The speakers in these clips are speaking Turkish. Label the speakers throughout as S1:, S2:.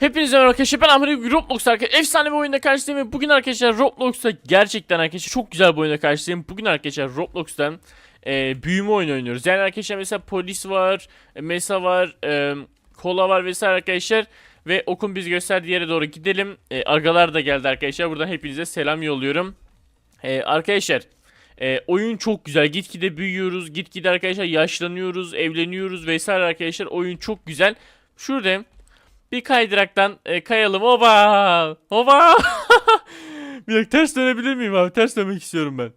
S1: Hepinize merhaba arkadaşlar ben Ahmet Roblox arkadaşlar efsane bir oyunda karşınızdayım ve bugün arkadaşlar Roblox'ta gerçekten arkadaşlar çok güzel bir oyunda karşınızdayım. Bugün arkadaşlar Roblox'tan e, büyüme oyunu oynuyoruz. Yani arkadaşlar mesela polis var, e, mesa var, e, kola var vesaire arkadaşlar. Ve okun biz gösterdiği yere doğru gidelim. E, agalar da geldi arkadaşlar. Buradan hepinize selam yolluyorum. E, arkadaşlar e, oyun çok güzel. Gitgide büyüyoruz. Gitgide arkadaşlar yaşlanıyoruz, evleniyoruz vesaire arkadaşlar. Oyun çok güzel. Şurada bir kaydıraktan e, kayalım. Oba! Oba! bir dakika ters dönebilir miyim abi? Ters dönmek istiyorum ben.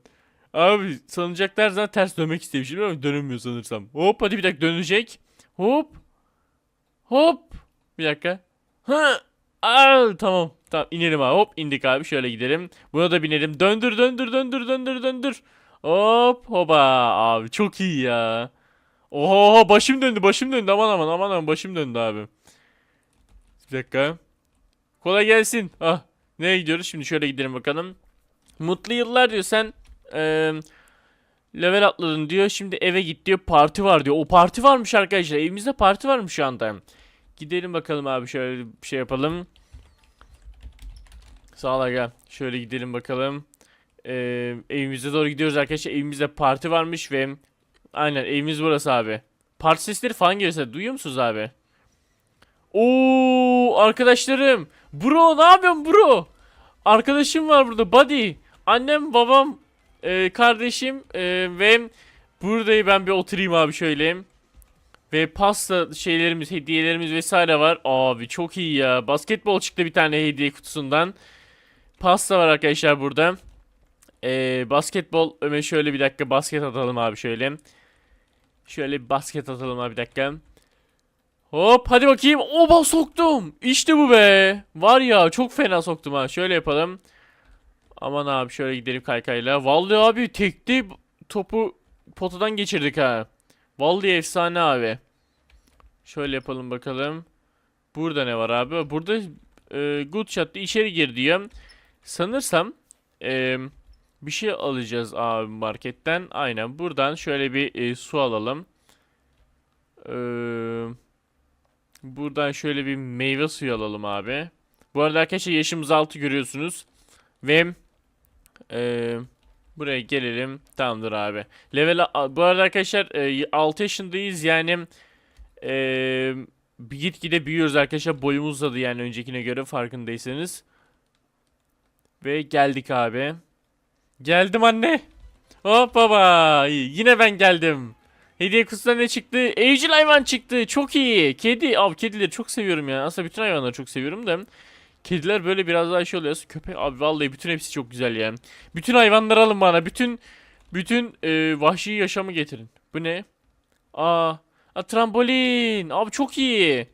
S1: Abi sanacaklar zaten ters dönmek istemişim ama dönemiyor sanırsam. Hop hadi bir dakika dönecek. Hop. Hop. Bir dakika. Hı. Aa, tamam. Tamam inelim abi. Hop indik abi. Şöyle gidelim. Buna da binelim. Döndür döndür döndür döndür döndür. Hop hoba abi çok iyi ya. Oho başım döndü başım döndü aman aman aman aman başım döndü abi. Bir dakika. Kolay gelsin. Ah. Nereye gidiyoruz? Şimdi şöyle gidelim bakalım. Mutlu yıllar diyor sen. eee, level atladın diyor. Şimdi eve git diyor. Parti var diyor. O parti varmış arkadaşlar. Evimizde parti varmış şu anda. Gidelim bakalım abi. Şöyle bir şey yapalım. Sağ ol gel. Şöyle gidelim bakalım. Eee evimize doğru gidiyoruz arkadaşlar. Evimizde parti varmış ve aynen evimiz burası abi. Parti sesleri falan geliyorsa duyuyor musunuz abi? Oo arkadaşlarım. Bro ne yapıyorsun bro? Arkadaşım var burada buddy. Annem babam e, kardeşim e, ve buradayım ben bir oturayım abi şöyle. Ve pasta şeylerimiz hediyelerimiz vesaire var. Abi çok iyi ya. Basketbol çıktı bir tane hediye kutusundan. Pasta var arkadaşlar burada. E, basketbol Ömer şöyle bir dakika basket atalım abi şöyle. Şöyle basket atalım abi bir dakika. Hop hadi bakayım. Oba soktum. İşte bu be. Var ya çok fena soktum ha. Şöyle yapalım. Aman abi şöyle gidelim kaykayla. Vallahi abi tekte topu potadan geçirdik ha. Vallahi efsane abi. Şöyle yapalım bakalım. Burada ne var abi? Burada e, good shot'ta içeri gir diyor. Sanırsam e, bir şey alacağız abi marketten. Aynen buradan şöyle bir e, su alalım. Eee... Buradan şöyle bir meyve suyu alalım abi. Bu arada arkadaşlar yaşımız 6 görüyorsunuz. Ve eee, buraya gelelim. Tamamdır abi. Level bu arada arkadaşlar eee, 6 yaşındayız yani bir gitgide büyüyoruz arkadaşlar. Boyumuz uzadı yani öncekine göre farkındaysanız. Ve geldik abi. Geldim anne. Hop baba. Yine ben geldim. Hediye kutusundan ne çıktı? Evcil hayvan çıktı. Çok iyi. Kedi. Abi kedileri çok seviyorum ya. Aslında bütün hayvanları çok seviyorum da. Kediler böyle biraz daha şey oluyor. Köpek abi vallahi bütün hepsi çok güzel ya. Bütün hayvanları alın bana. Bütün bütün e, vahşi yaşamı getirin. Bu ne? Aa, a, trambolin. Abi çok iyi.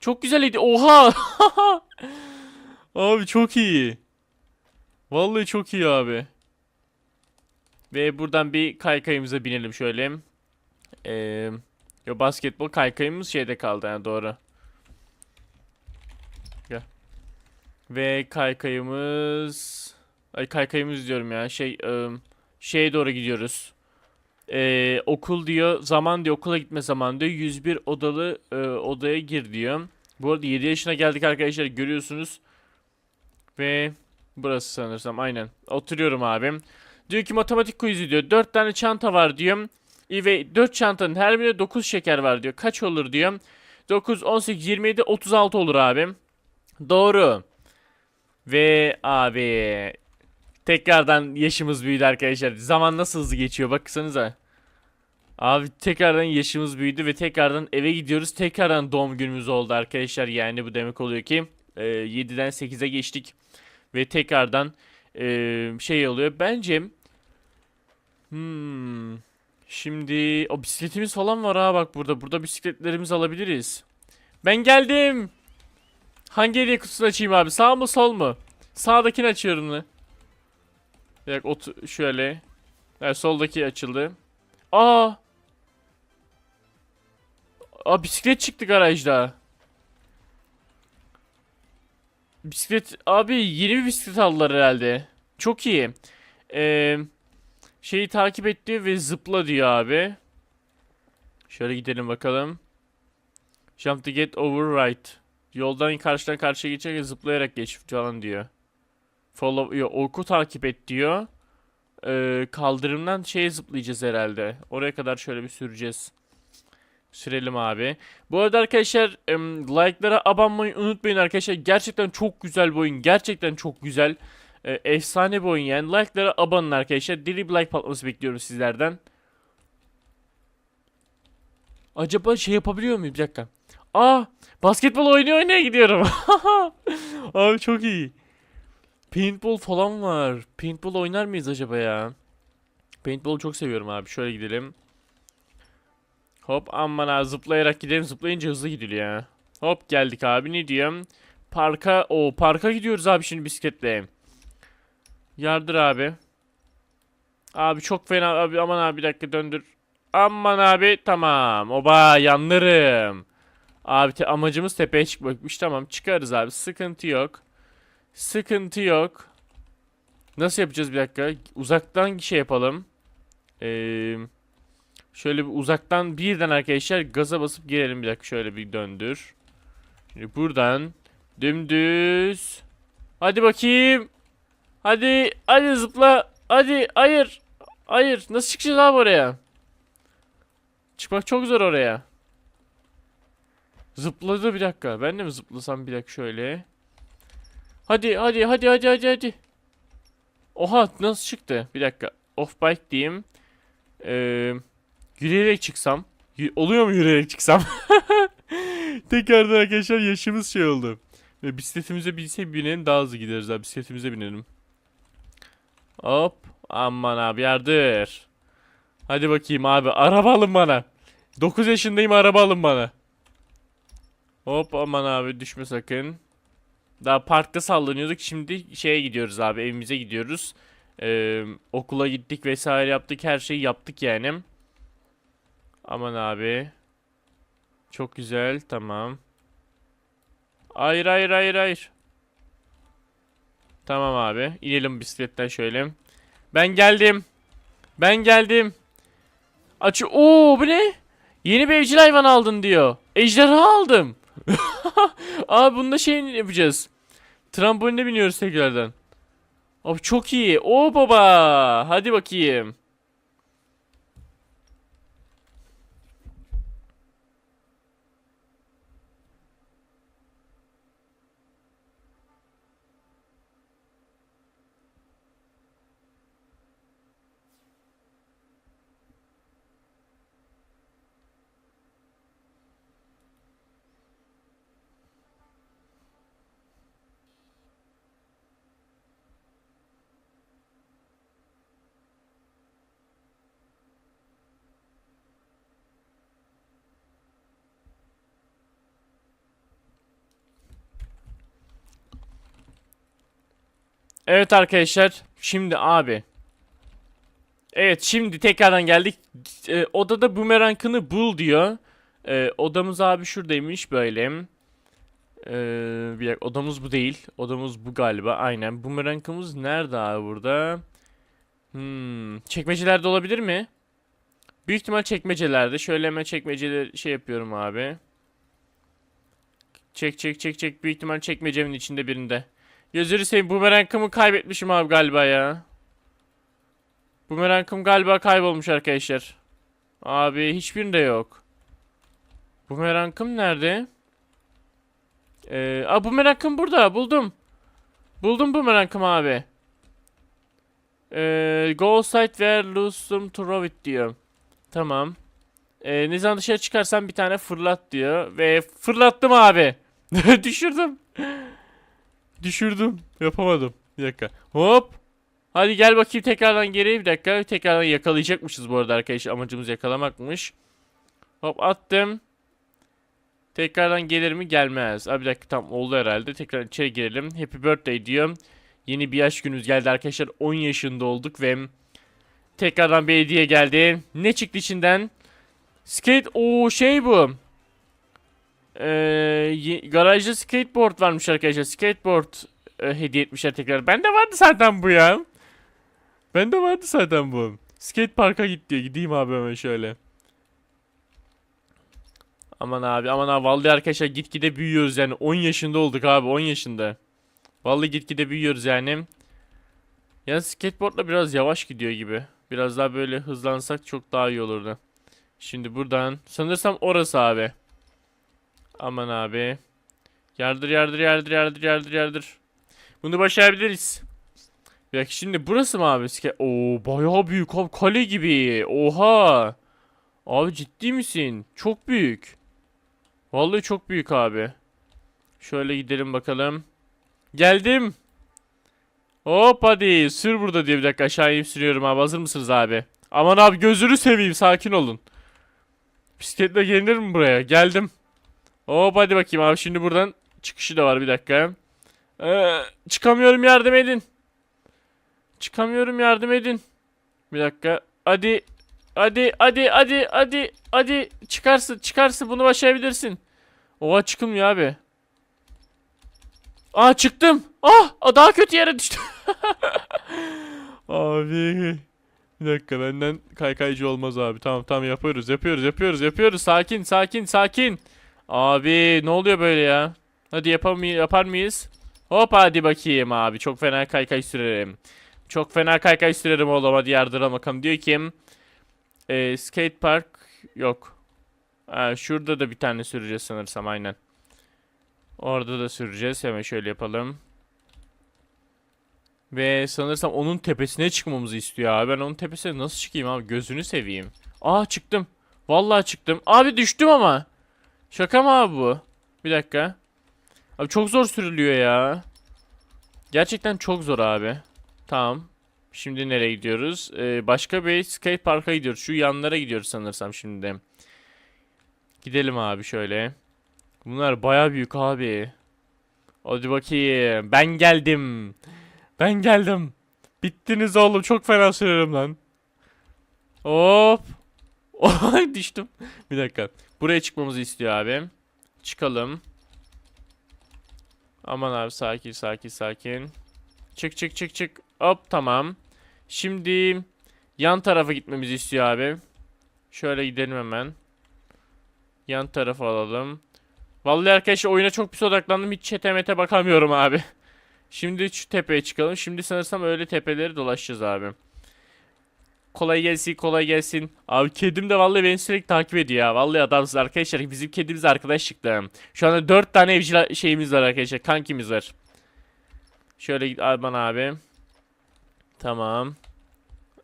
S1: Çok güzel hediye. Oha. abi çok iyi. Vallahi çok iyi abi. Ve buradan bir kaykayımıza binelim şöyle. Ee, yo basketbol kaykayımız şeyde kaldı yani doğru. Gel. Ve kaykayımız ay kaykayımız diyorum ya şey ım, şeye doğru gidiyoruz. Ee, okul diyor zaman diyor okula gitme zaman diyor 101 odalı e, odaya gir diyor. Bu arada 7 yaşına geldik arkadaşlar görüyorsunuz. Ve burası sanırsam aynen. Oturuyorum abim. Diyor ki matematik quiz'i diyor. 4 tane çanta var diyor. Ve 4 çantanın her birinde 9 şeker var diyor. Kaç olur diyor. 9, 18, 27, 36 olur abim. Doğru. Ve abi tekrardan yaşımız büyüdü arkadaşlar. Zaman nasıl hızlı geçiyor baksanıza. Abi tekrardan yaşımız büyüdü ve tekrardan eve gidiyoruz. Tekrardan doğum günümüz oldu arkadaşlar. Yani bu demek oluyor ki e, 7'den 8'e geçtik. Ve tekrardan e, şey oluyor. Bence hmm, Şimdi o bisikletimiz falan var ha bak burada. Burada bisikletlerimizi alabiliriz. Ben geldim. Hangi hediye kutusunu açayım abi? Sağ mı sol mu? Sağdakini açıyorum ne? Bir dakika ot şöyle. Evet soldaki açıldı. Aa. Aa bisiklet çıktı garajda. Bisiklet abi yeni bir bisiklet aldılar herhalde. Çok iyi. Eee şeyi takip etti ve zıpla diyor abi. Şöyle gidelim bakalım. Jump to get over right. Yoldan karşıdan karşıya geçerken zıplayarak geç falan diyor. Follow, yo, oku takip et diyor. Ee, kaldırımdan şeye zıplayacağız herhalde. Oraya kadar şöyle bir süreceğiz. Sürelim abi. Bu arada arkadaşlar like'lara abanmayı unutmayın arkadaşlar. Gerçekten çok güzel bir oyun. Gerçekten çok güzel. Ee, efsane bir oyun yani. Like'lara abanın arkadaşlar. Deli bir like patlaması bekliyorum sizlerden. Acaba şey yapabiliyor muyum? Bir dakika. Aa, basketbol oynuyor oynaya gidiyorum. Abi çok iyi. Paintball falan var. Paintball oynar mıyız acaba ya? Paintball'u çok seviyorum abi. Şöyle gidelim. Hop aman ha zıplayarak gidelim. Zıplayınca hızlı gidiliyor ya. Hop geldik abi ne diyorum. Parka o parka gidiyoruz abi şimdi bisikletle. Yardır abi. Abi çok fena abi aman abi bir dakika döndür. Aman abi tamam. Oba yanlarım. Abi te- amacımız tepeye çıkmakmış. Tamam çıkarız abi. Sıkıntı yok. Sıkıntı yok. Nasıl yapacağız bir dakika? Uzaktan şey yapalım. Ee, şöyle bir uzaktan birden arkadaşlar gaza basıp girelim bir dakika. Şöyle bir döndür. Şimdi buradan dümdüz. Hadi bakayım. Hadi hadi zıpla. Hadi hayır. Hayır. Nasıl çıkacağız abi oraya? Çıkmak çok zor oraya. Zıpladı bir dakika. Ben de mi zıplasam bir dakika şöyle. Hadi hadi hadi hadi hadi hadi. Oha nasıl çıktı? Bir dakika. Off bike diyeyim. Ee, yürüyerek çıksam. Y- oluyor mu yürüyerek çıksam? Tekrardan arkadaşlar yaşımız şey oldu. Bisikletimize binse binelim daha hızlı gideriz abi. Bisikletimize binelim. Hop. Aman abi yardır. Hadi bakayım abi. Araba alın bana. 9 yaşındayım araba alın bana. Hop aman abi düşme sakın. Daha parkta sallanıyorduk. Şimdi şeye gidiyoruz abi. Evimize gidiyoruz. Ee, okula gittik vesaire yaptık. Her şeyi yaptık yani. Aman abi. Çok güzel. Tamam. Hayır hayır hayır hayır. Tamam abi. İnelim bisikletten şöyle. Ben geldim. Ben geldim. Aç. Oo bu ne? Yeni bir evcil hayvan aldın diyor. Ejderha aldım. Abi bunda şey yapacağız. Tramboline biniyoruz tekrardan. Abi çok iyi. Oo baba. Hadi bakayım. Evet arkadaşlar. Şimdi abi. Evet şimdi tekrardan geldik. E, odada bumerangını bul diyor. E, odamız abi şuradaymış böyle. E, bir dakika odamız bu değil. Odamız bu galiba aynen. Bumerangımız nerede abi burada? Hmm, çekmecelerde olabilir mi? Büyük ihtimal çekmecelerde. Şöyle hemen çekmeceleri şey yapıyorum abi. Çek çek çek çek. Büyük ihtimal çekmecemin içinde birinde. Gözleri seveyim bumerangımı kaybetmişim abi galiba ya. Bumerangım galiba kaybolmuş arkadaşlar. Abi hiçbirinde yok. Bumerangım nerede? Ee, aa bumerangım burada buldum. Buldum bumerangım abi. Ee, go site where lose some to row it diyor. Tamam. Ee, ne zaman dışarı çıkarsan bir tane fırlat diyor. Ve fırlattım abi. Düşürdüm. Düşürdüm. Yapamadım. Bir dakika. Hop. Hadi gel bakayım tekrardan geri bir dakika. Tekrardan yakalayacakmışız bu arada arkadaşlar. Amacımız yakalamakmış. Hop attım. Tekrardan gelir mi? Gelmez. Abi bir dakika tam oldu herhalde. Tekrar içeri girelim. Happy birthday diyor. Yeni bir yaş günümüz geldi arkadaşlar. 10 yaşında olduk ve tekrardan bir hediye geldi. Ne çıktı içinden? Skate o şey bu. Ee, garajda skateboard varmış arkadaşlar. Skateboard e, hediye etmişler tekrar. Bende vardı zaten bu ya. Bende vardı zaten bu. Skate parka git diyor. Gideyim abi hemen şöyle. Aman abi aman abi vallahi arkadaşlar gitgide büyüyoruz yani 10 yaşında olduk abi 10 yaşında. Vallahi gitgide büyüyoruz yani. Ya skateboardla biraz yavaş gidiyor gibi. Biraz daha böyle hızlansak çok daha iyi olurdu. Şimdi buradan sanırsam orası abi. Aman abi. Yardır yardır yardır yardır yardır yardır. Bunu başarabiliriz. Bir dakika şimdi burası mı abi? Oo bayağı büyük abi kale gibi. Oha. Abi ciddi misin? Çok büyük. Vallahi çok büyük abi. Şöyle gidelim bakalım. Geldim. Hop hadi sür burada diye bir dakika aşağı inip sürüyorum abi hazır mısınız abi? Aman abi gözünü seveyim sakin olun. Bisikletle gelinir mi buraya? Geldim. Hop hadi bakayım abi şimdi buradan çıkışı da var bir dakika. Ee, çıkamıyorum yardım edin. Çıkamıyorum yardım edin. Bir dakika. Hadi. Hadi hadi hadi hadi hadi çıkarsın çıkarsın bunu başarabilirsin. Oha çıkılmıyor abi. Aa çıktım. Ah daha kötü yere düştüm. abi. Bir dakika benden kaykaycı olmaz abi. Tamam tamam yapıyoruz yapıyoruz yapıyoruz yapıyoruz. Sakin sakin sakin. Abi ne oluyor böyle ya? Hadi yapam yapar mıyız? Hop hadi bakayım abi. Çok fena kaykay sürerim. Çok fena kaykay sürerim oğlum hadi yardıra bakalım. Diyor ki e, skate park yok. Ha, şurada da bir tane süreceğiz sanırsam aynen. Orada da süreceğiz. Hemen şöyle yapalım. Ve sanırsam onun tepesine çıkmamızı istiyor abi. Ben onun tepesine nasıl çıkayım abi? Gözünü seveyim. Aa çıktım. Vallahi çıktım. Abi düştüm ama. Şaka mı abi bu? Bir dakika. Abi çok zor sürülüyor ya. Gerçekten çok zor abi. Tamam. Şimdi nereye gidiyoruz? Ee, başka bir skate parka gidiyoruz. Şu yanlara gidiyoruz sanırsam şimdi. Gidelim abi şöyle. Bunlar baya büyük abi. Hadi bakayım. Ben geldim. Ben geldim. Bittiniz oğlum. Çok fena sürerim lan. Hop. Oy düştüm. Bir dakika. Buraya çıkmamızı istiyor abi. Çıkalım. Aman abi sakin sakin sakin. Çık çık çık çık. Hop tamam. Şimdi yan tarafa gitmemizi istiyor abi. Şöyle gidelim hemen. Yan tarafa alalım. Vallahi arkadaşlar oyuna çok pis odaklandım. Hiç çete mete bakamıyorum abi. Şimdi şu tepeye çıkalım. Şimdi sanırsam öyle tepeleri dolaşacağız abi. Kolay gelsin kolay gelsin. Abi kedim de vallahi beni sürekli takip ediyor ya. Vallahi adamsız arkadaşlar. Bizim kedimiz arkadaş çıktı. Şu anda 4 tane evcil şeyimiz var arkadaşlar. Kankimiz var. Şöyle git Alban abi. Tamam.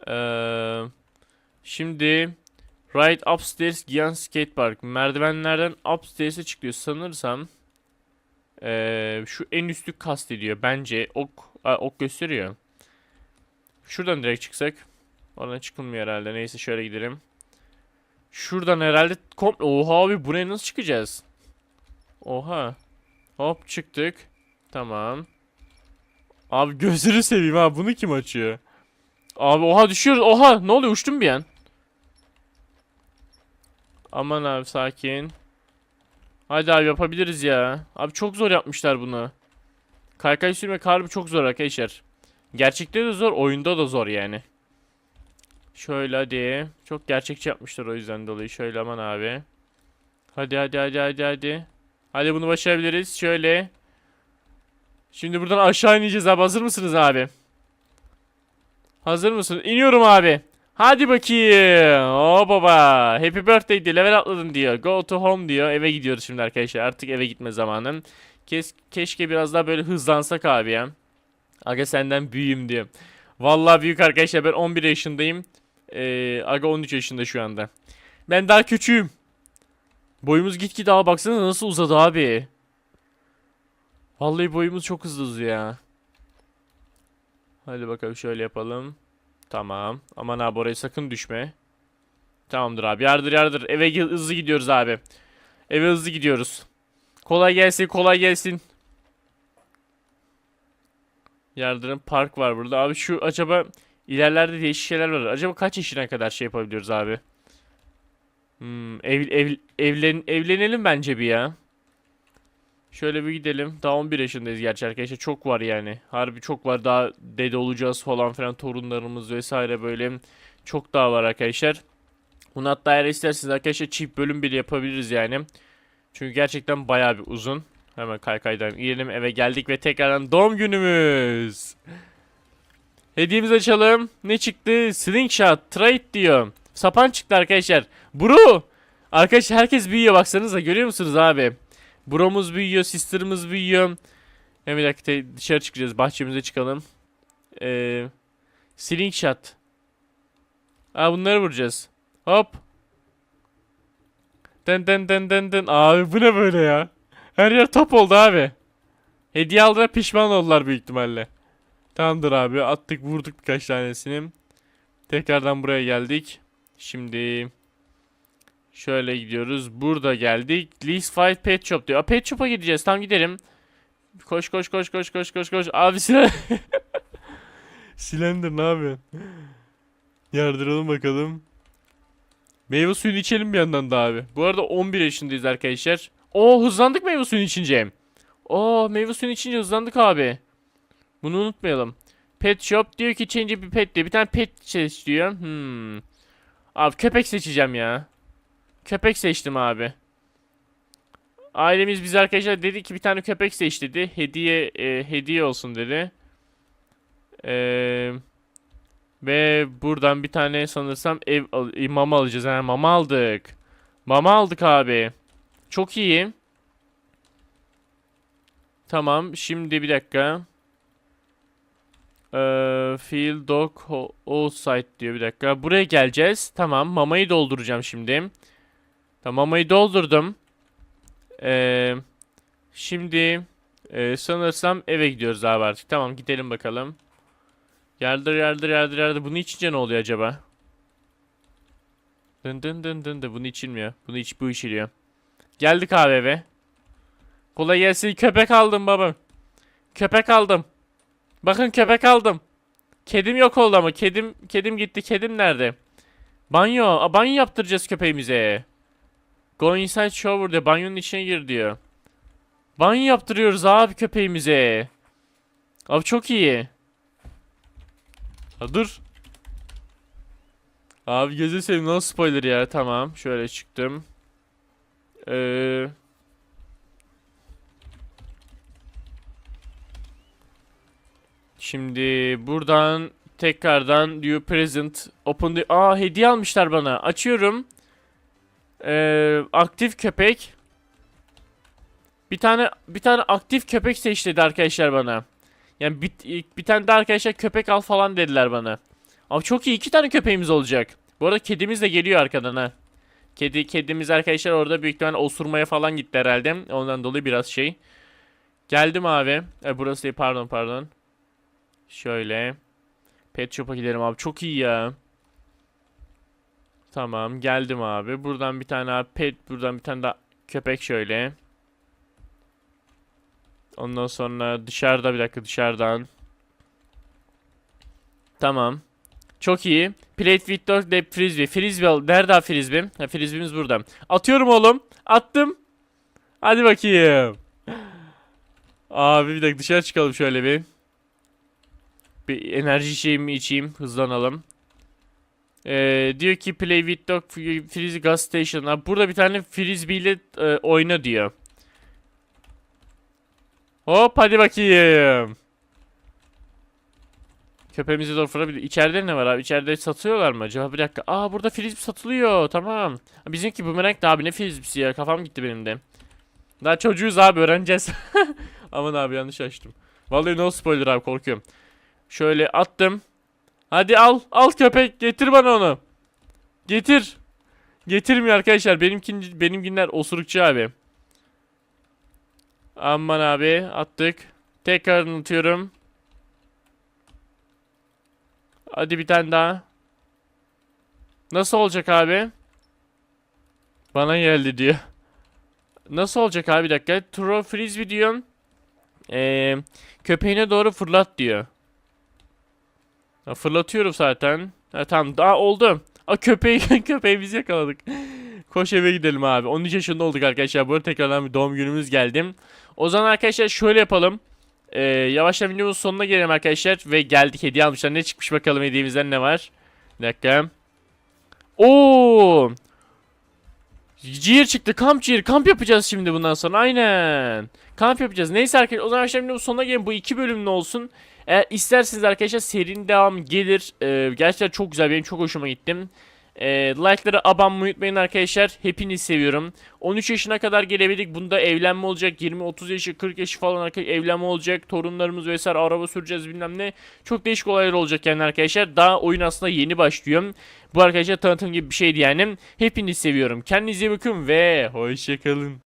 S1: Ee, şimdi Right upstairs Gian Skate Park. Merdivenlerden upstairs'e çıkıyor sanırsam. Ee, şu en üstü kastediyor. Bence ok, ok gösteriyor. Şuradan direkt çıksak. Oradan çıkılmıyor herhalde. Neyse şöyle gidelim. Şuradan herhalde komple... Oha abi buraya nasıl çıkacağız? Oha. Hop çıktık. Tamam. Abi gözünü seveyim ha. Bunu kim açıyor? Abi oha düşüyoruz. Oha ne oluyor uçtum bir an. Aman abi sakin. Hadi abi yapabiliriz ya. Abi çok zor yapmışlar bunu. Kaykay sürmek harbi çok zor arkadaşlar. Gerçekte de zor, oyunda da zor yani. Şöyle hadi. Çok gerçekçi yapmışlar o yüzden dolayı. Şöyle aman abi. Hadi hadi hadi hadi hadi. Hadi bunu başarabiliriz. Şöyle. Şimdi buradan aşağı ineceğiz abi. Hazır mısınız abi? Hazır mısın? İniyorum abi. Hadi bakayım. O baba. Happy birthday diyor. Level atladın diyor. Go to home diyor. Eve gidiyoruz şimdi arkadaşlar. Artık eve gitme zamanı. Kes, keşke biraz daha böyle hızlansak abi ya. Aga senden büyüğüm diyor. Vallahi büyük arkadaşlar. Ben 11 yaşındayım. Ee, Aga 13 yaşında şu anda. Ben daha küçüğüm. Boyumuz gitgide daha baksana nasıl uzadı abi. Vallahi boyumuz çok hızlı uzuyor ya. Hadi bakalım şöyle yapalım. Tamam. Aman abi oraya sakın düşme. Tamamdır abi. Yardır yardır. Eve hızlı gidiyoruz abi. Eve hızlı gidiyoruz. Kolay gelsin kolay gelsin. Yardırın park var burada. Abi şu acaba ilerlerde değişik şeyler var. Acaba kaç yaşına kadar şey yapabiliyoruz abi? Hmm, ev, ev, evlen, evlenelim bence bir ya. Şöyle bir gidelim. Daha 11 yaşındayız gerçi arkadaşlar. Çok var yani. Harbi çok var. Daha dede olacağız falan filan. Torunlarımız vesaire böyle. Çok daha var arkadaşlar. Bunu hatta eğer isterseniz arkadaşlar çift bölüm bile yapabiliriz yani. Çünkü gerçekten bayağı bir uzun. Hemen kaykaydan inelim eve geldik ve tekrardan doğum günümüz. Hediyemizi açalım. Ne çıktı? Slingshot, trade diyor. Sapan çıktı arkadaşlar. Bro! Arkadaşlar herkes büyüyor baksanıza görüyor musunuz abi? Bromuz büyüyor, sister'ımız büyüyor. Hem bir dakika dışarı çıkacağız. Bahçemize çıkalım. Ee, slingshot. Aa bunları vuracağız. Hop. Den den den den den. Abi bu ne böyle ya? Her yer top oldu abi. Hediye aldılar pişman oldular büyük ihtimalle. Tamamdır abi attık vurduk birkaç tanesini. Tekrardan buraya geldik. Şimdi şöyle gidiyoruz. Burada geldik. Least Fight Pet Shop diyor. Aa, Pet Shop'a gideceğiz. Tam gidelim. Koş koş koş koş koş koş koş. Abi silah. Slender ne yapıyorsun? Yardıralım bakalım. Meyve suyunu içelim bir yandan da abi. Bu arada 11 yaşındayız arkadaşlar. Oo hızlandık meyve suyunu içince. Oo meyve suyunu içince hızlandık abi. Bunu unutmayalım. Pet shop diyor ki change bir pet diyor. Bir tane pet seç diyor. Hmm. Abi köpek seçeceğim ya. Köpek seçtim abi. Ailemiz biz arkadaşlar dedi ki bir tane köpek seç dedi. Hediye e, hediye olsun dedi. Eee ve buradan bir tane sanırsam ev e, mama alacağız. Ha, mama aldık. Mama aldık abi. Çok iyi. Tamam. Şimdi bir dakika. Ee, field dog outside diyor bir dakika. Buraya geleceğiz. Tamam. Mamayı dolduracağım şimdi. Tamam mamayı doldurdum. Ee, şimdi e, sanırsam eve gidiyoruz abi artık. Tamam gidelim bakalım. Yardır yardır yardır yardır. Bunu içince ne oluyor acaba? Dın dın dın dın dın. Bunu içilmiyor. Bunu iç bu içiliyor. Geldik abi eve. Kolay gelsin. Köpek aldım baba. Köpek aldım. Bakın köpek aldım. Kedim yok oldu ama. Kedim kedim gitti. Kedim nerede? Banyo. Aa, banyo yaptıracağız köpeğimize. Go inside shower diyor. Banyonun içine gir diyor. Banyo yaptırıyoruz abi köpeğimize. Abi çok iyi. Ha, dur. Abi gözü seveyim no spoiler ya tamam şöyle çıktım. Ee... Şimdi buradan tekrardan diyor present open the... Aa hediye almışlar bana açıyorum. Ee, aktif köpek. Bir tane bir tane aktif köpek seç arkadaşlar bana. Yani bir, bir tane de arkadaşlar köpek al falan dediler bana. Ama çok iyi iki tane köpeğimiz olacak. Bu arada kedimiz de geliyor arkadan ha. Kedi kedimiz arkadaşlar orada büyük ihtimalle osurmaya falan gitti herhalde. Ondan dolayı biraz şey. Geldim abi. E, burası değil pardon pardon. Şöyle. Pet shop'a gidelim abi. Çok iyi ya. Tamam geldim abi. Buradan bir tane abi pet buradan bir tane daha köpek şöyle. Ondan sonra dışarıda bir dakika dışarıdan. Tamam. Çok iyi. Plate with dog de frisbee. Frisbee. Nerede abi frisbee? Ha, frisbeemiz burada. Atıyorum oğlum. Attım. Hadi bakayım. Abi bir dakika dışarı çıkalım şöyle bir. Bir enerji şeyimi içeyim. Hızlanalım. Ee, diyor ki play with dog frisbee gas station. Abi burada bir tane frisbee ile e, oyna diyor. Hop hadi bakayım. Köpeğimizi doğru fırlatabilir. İçeride ne var abi? İçeride satıyorlar mı acaba? Bir dakika. Aa burada frisbee satılıyor. Tamam. Bizimki bumerang da abi ne frisbeesi ya? Kafam gitti benim de. Daha çocuğuz abi öğreneceğiz. Aman abi yanlış açtım. Vallahi no spoiler abi korkuyorum. Şöyle attım. Hadi al. Al köpek. Getir bana onu. Getir. Getirmiyor arkadaşlar. Benimkin, benimkinler osurukçu abi. Aman abi attık. Tekrar unutuyorum. Hadi bir tane daha. Nasıl olacak abi? Bana geldi diyor. Nasıl olacak abi bir dakika. Throw frisbee diyorsun. Ee, köpeğine doğru fırlat diyor. Ha, fırlatıyorum zaten. Ha, tamam daha oldu. Aa, köpeği köpeğimizi yakaladık. Koş eve gidelim abi. 13 yaşında olduk arkadaşlar. Arada tekrardan bir doğum günümüz geldi. O zaman arkadaşlar şöyle yapalım. Ee, yavaştan videomuzun sonuna gelelim arkadaşlar. Ve geldik hediye almışlar. Ne çıkmış bakalım hediyemizden ne var? Bir dakika. Oo. Ciğer çıktı. Kamp ciğer. Kamp yapacağız şimdi bundan sonra. Aynen. Kamp yapacağız. Neyse arkadaşlar o zaman şimdi bu sonuna gelin. Bu iki bölümlü olsun. Eğer isterseniz arkadaşlar serinin devam gelir. Ee, gerçekten çok güzel. Benim çok hoşuma gittim. Ee, like'ları abanmayı unutmayın arkadaşlar. Hepinizi seviyorum. 13 yaşına kadar gelebildik. Bunda evlenme olacak. 20-30 yaşı 40 yaşı falan evlenme olacak. Torunlarımız vesaire araba süreceğiz bilmem ne. Çok değişik olaylar olacak yani arkadaşlar. Daha oyun aslında yeni başlıyor. Bu arkadaşlar tanıtım gibi bir şeydi yani. Hepinizi seviyorum. Kendinize bakın ve hoşçakalın.